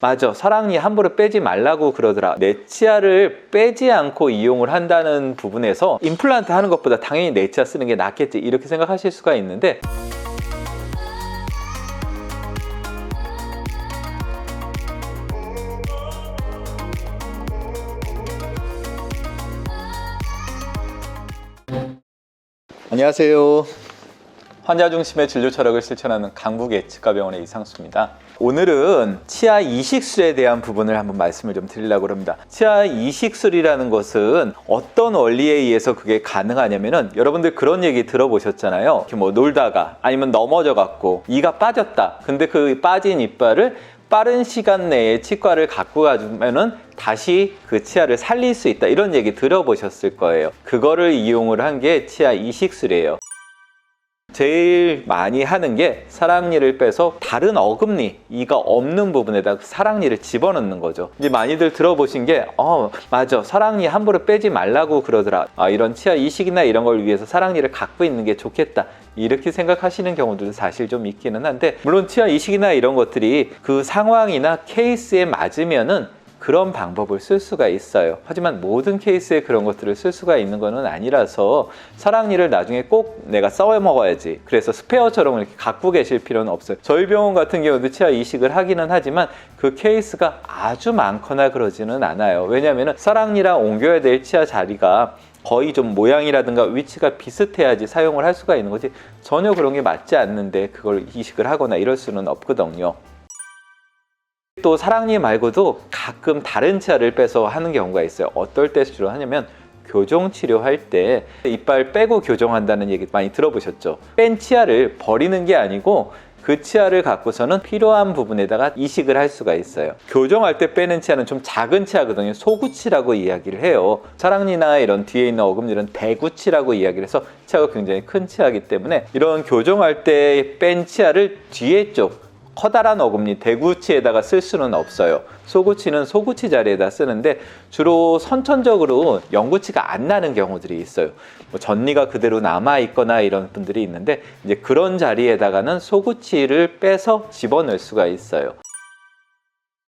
맞아. 사랑니 함부로 빼지 말라고 그러더라. 내 치아를 빼지 않고 이용을 한다는 부분에서 임플란트 하는 것보다 당연히 내 치아 쓰는 게 낫겠지. 이렇게 생각하실 수가 있는데 안녕하세요. 환자 중심의 진료 철학을 실천하는 강북 예치과병원의 이상수입니다. 오늘은 치아 이식술에 대한 부분을 한번 말씀을 좀 드리려고 합니다. 치아 이식술이라는 것은 어떤 원리에 의해서 그게 가능하냐면은 여러분들 그런 얘기 들어보셨잖아요. 이렇게 뭐 놀다가 아니면 넘어져 갖고 이가 빠졌다. 근데 그 빠진 이빨을 빠른 시간 내에 치과를 갖고 가면은 다시 그 치아를 살릴 수 있다. 이런 얘기 들어보셨을 거예요. 그거를 이용을 한 게 치아 이식술이에요. 제일 많이 하는 게 사랑니를 빼서 다른 어금니, 이가 없는 부분에다 사랑니를 집어넣는 거죠. 이제 많이들 들어보신 게, 어, 맞아. 사랑니 함부로 빼지 말라고 그러더라. 아, 이런 치아 이식이나 이런 걸 위해서 사랑니를 갖고 있는 게 좋겠다. 이렇게 생각하시는 경우들도 사실 좀 있기는 한데, 물론 치아 이식이나 이런 것들이 그 상황이나 케이스에 맞으면은 그런 방법을 쓸 수가 있어요. 하지만 모든 케이스에 그런 것들을 쓸 수가 있는 것은 아니라서 사랑니를 나중에 꼭 내가 써 먹어야지. 그래서 스페어처럼 이렇게 갖고 계실 필요는 없어요. 저희 병원 같은 경우도 치아 이식을 하기는 하지만 그 케이스가 아주 많거나 그러지는 않아요. 왜냐하면 사랑니랑 옮겨야 될 치아 자리가 거의 좀 모양이라든가 위치가 비슷해야지 사용을 할 수가 있는 거지 전혀 그런 게 맞지 않는데 그걸 이식을 하거나 이럴 수는 없거든요. 또 사랑니 말고도 가끔 다른 치아를 빼서 하는 경우가 있어요. 어떨 때 주로 하냐면 교정 치료할 때 이빨 빼고 교정한다는 얘기 많이 들어보셨죠? 뺀 치아를 버리는 게 아니고 그 치아를 갖고서는 필요한 부분에다가 이식을 할 수가 있어요. 교정할 때 빼는 치아는 좀 작은 치아거든요. 소구치라고 이야기를 해요. 사랑니나 이런 뒤에 있는 어금니는 대구치라고 이야기를 해서 치아가 굉장히 큰 치아이기 때문에 이런 교정할 때 뺀 치아를 뒤에 쪽 커다란 어금니 대구치에다가 쓸 수는 없어요. 소구치는 소구치 자리에다 쓰는데 주로 선천적으로 영구치가 안 나는 경우들이 있어요. 뭐 전니가 그대로 남아 있거나 이런 분들이 있는데 이제 그런 자리에다가는 소구치를 빼서 집어넣을 수가 있어요.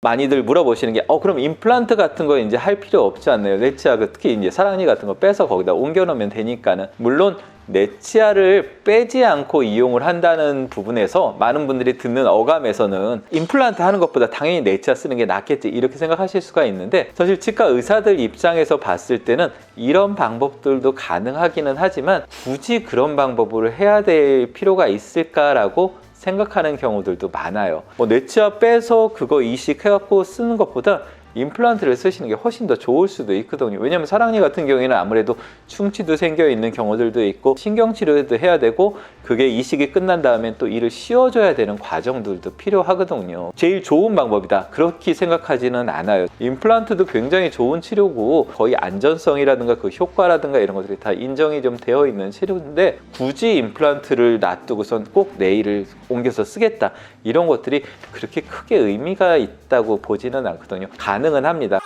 많이들 물어보시는 게, 어, 그럼 임플란트 같은 거 이제 할 필요 없지 않나요? 내 치아, 그 특히 이제 사랑니 같은 거 빼서 거기다 옮겨 놓으면 되니까는. 물론 내 치아를 빼지 않고 이용을 한다는 부분에서 많은 분들이 듣는 어감에서는 임플란트 하는 것보다 당연히 내 치아 쓰는 게 낫겠지 이렇게 생각하실 수가 있는데 사실 치과 의사들 입장에서 봤을 때는 이런 방법들도 가능하기는 하지만 굳이 그런 방법을 해야 될 필요가 있을까라고 생각하는 경우들도 많아요. 뭐 뇌치아 빼서 그거 이식해갖고 쓰는 것보다 임플란트를 쓰시는 게 훨씬 더 좋을 수도 있거든요. 왜냐하면 사랑니 같은 경우에는 아무래도 충치도 생겨 있는 경우들도 있고 신경 치료도 해야 되고 그게 이식이 끝난 다음엔 또 이를 씌워줘야 되는 과정들도 필요하거든요. 제일 좋은 방법이다. 그렇게 생각하지는 않아요. 임플란트도 굉장히 좋은 치료고 거의 안전성이라든가 그 효과라든가 이런 것들이 다 인정이 좀 되어 있는 치료인데 굳이 임플란트를 놔두고선 꼭 내일을 옮겨서 쓰겠다 이런 것들이 그렇게 크게 의미가 있다고 보지는 않거든요. 가능 은 합니다.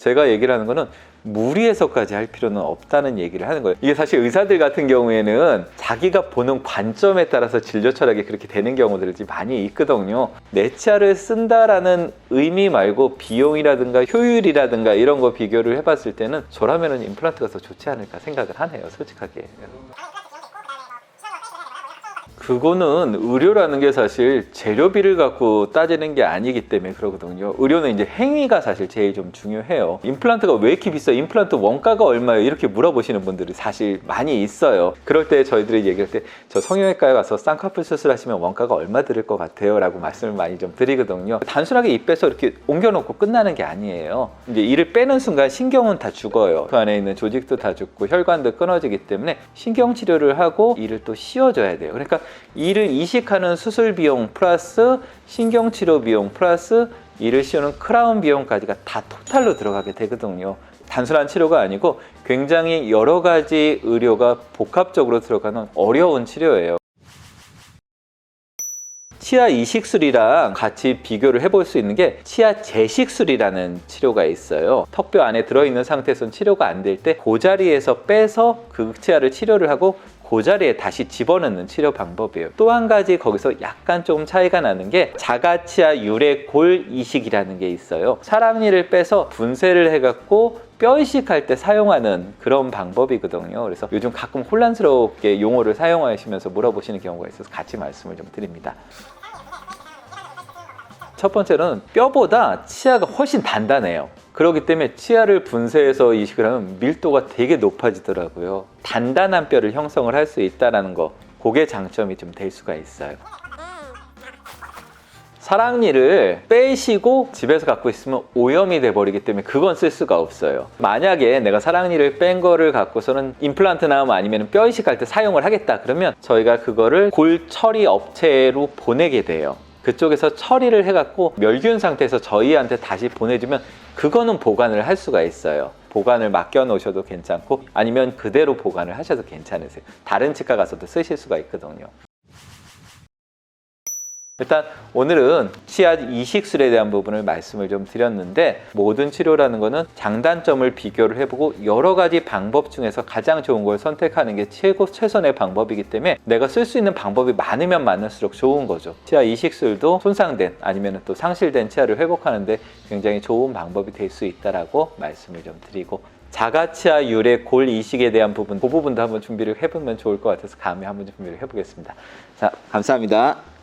제가 얘기를 하는 거는 무리해서까지 할 필요는 없다는 얘기를 하는 거예요. 이게 사실 의사들 같은 경우에는 자기가 보는 관점에 따라서 진료 철학이 그렇게 되는 경우들이 많이 있거든요. 내 치아를 쓴다라는 의미 말고 비용이라든가 효율이라든가 이런 거 비교를 해봤을 때는 저라면은 임플란트가 더 좋지 않을까 생각을 하네요. 솔직하게. 그거는 의료라는 게 사실 재료비를 갖고 따지는 게 아니기 때문에 그러거든요. 의료는 이제 행위가 사실 제일 좀 중요해요. 임플란트가 왜 이렇게 비싸? 임플란트 원가가 얼마예요? 이렇게 물어보시는 분들이 사실 많이 있어요. 그럴 때 저희들이 얘기할 때 저 성형외과에 가서 쌍꺼풀 수술하시면 원가가 얼마 들을 것 같아요? 라고 말씀을 많이 좀 드리거든요. 단순하게 입 빼서 이렇게 옮겨놓고 끝나는 게 아니에요. 이제 이를 빼는 순간 신경은 다 죽어요. 그 안에 있는 조직도 다 죽고 혈관도 끊어지기 때문에 신경 치료를 하고 이를 또 씌워줘야 돼요. 그러니까 이를 이식하는 수술 비용 플러스 신경 치료 비용 플러스 이를 씌우는 크라운 비용까지가 다 토탈로 들어가게 되거든요. 단순한 치료가 아니고 굉장히 여러 가지 의료가 복합적으로 들어가는 어려운 치료예요. 치아 이식술이랑 같이 비교를 해볼 수 있는 게 치아 재식술이라는 치료가 있어요. 턱뼈 안에 들어있는 상태에서는 치료가 안 될 때 그 자리에서 빼서 그 치아를 치료를 하고 그 자리에 다시 집어넣는 치료 방법이에요. 또 한 가지 거기서 약간 조금 차이가 나는 게 자가치아 유래골 이식이라는 게 있어요. 사랑니를 빼서 분쇄를 해갖고 뼈 이식할 때 사용하는 그런 방법이거든요. 그래서 요즘 가끔 혼란스럽게 용어를 사용하시면서 물어보시는 경우가 있어서 같이 말씀을 좀 드립니다. 첫 번째는 뼈보다 치아가 훨씬 단단해요. 그렇기 때문에 치아를 분쇄해서 이식을 하면 밀도가 되게 높아지더라고요. 단단한 뼈를 형성을 할 수 있다는 거, 그게 장점이 좀 될 수가 있어요. 사랑니를 빼시고 집에서 갖고 있으면 오염이 돼버리기 때문에 그건 쓸 수가 없어요. 만약에 내가 사랑니를 뺀 거를 갖고서는 임플란트 나오면 아니면 뼈 이식할 때 사용을 하겠다 그러면 저희가 그거를 골 처리 업체로 보내게 돼요. 그쪽에서 처리를 해갖고 멸균 상태에서 저희한테 다시 보내주면 그거는 보관을 할 수가 있어요. 보관을 맡겨 놓으셔도 괜찮고 아니면 그대로 보관을 하셔도 괜찮으세요. 다른 치과 가서도 쓰실 수가 있거든요. 일단 오늘은 치아 이식술에 대한 부분을 말씀을 좀 드렸는데 모든 치료라는 거는 장단점을 비교를 해보고 여러 가지 방법 중에서 가장 좋은 걸 선택하는 게 최고 최선의 방법이기 때문에 내가 쓸 수 있는 방법이 많으면 많을수록 좋은 거죠. 치아 이식술도 손상된 아니면 또 상실된 치아를 회복하는데 굉장히 좋은 방법이 될 수 있다라고 말씀을 좀 드리고 자가치아 유래 골 이식에 대한 부분 그 부분도 한번 준비를 해보면 좋을 것 같아서 다음에 한번 준비를 해보겠습니다. 자 감사합니다.